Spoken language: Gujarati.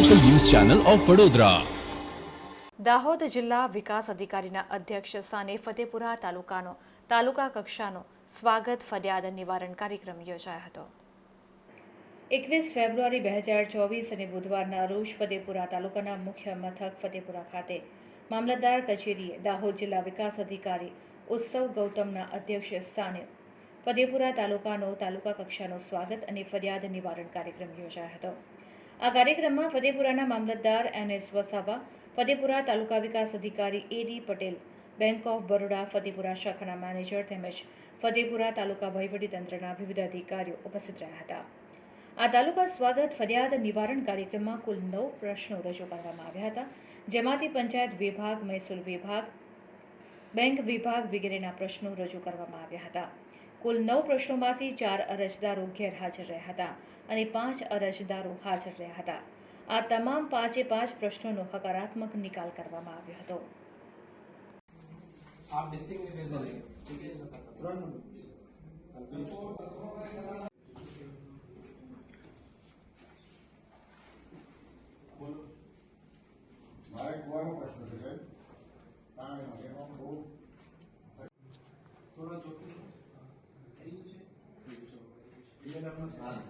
ચેનલ ઓફ વડોદરા દાહોદ જિલ્લા વિકાસ અધિકારીના અધ્યક્ષ સ્થાને ફતેપુરા તાલુકાનો તાલુકા કક્ષાનો સ્વાગત ફરિયાદ નિવારણ કાર્યક્રમ યોજાયો હતો. એકવીસ ફેબ્રુઆરી બે હજાર ચોવીસ અને બુધવારના રોજ ફતેપુરા તાલુકાના મુખ્ય મથક ફતેપુરા ખાતે મામલતદાર કચેરીએ દાહોદ જિલ્લા વિકાસ અધિકારી ઉત્સવ ગૌતમના અધ્યક્ષ સ્થાને ફતેપુરા તાલુકાનો તાલુકા કક્ષાનો સ્વાગત અને ફરિયાદ નિવારણ કાર્યક્રમ યોજાયો હતો. આ કાર્યક્રમમાં ફતેપુરાના મામલતદાર એન એસ વસાવા, ફતેપુરા તાલુકા વિકાસ અધિકારી A D Patel, bank of Baroda, Fatepura શાખાના મેનેજર તેમજ ફતેપુરા તાલુકા વહીવટીતંત્રના વિવિધ અધિકારીઓ ઉપસ્થિત રહ્યા હતા. આ તાલુકા સ્વાગત ફરિયાદ નિવારણ કાર્યક્રમમાં કુલ નવ પ્રશ્નો રજૂ કરવામાં આવ્યા હતા, જેમાંથી પંચાયત વિભાગ, મહેસૂલ વિભાગ, બેંક વિભાગ વગેરેના પ્રશ્નો રજૂ કરવામાં આવ્યા હતા. કુલ નવ પ્રશ્નોમાંથી ચાર અરજદારો ગેરહાજર રહ્યા હતા અને પાંચ અરજદારો હાજર રહ્યા હતા. આ તમામ પાંચે પાંચ પ્રશ્નોનો હકારાત્મક નિકાલ કરવામાં આવ્યો હતો. આપ ડિસ્ટિંગ છે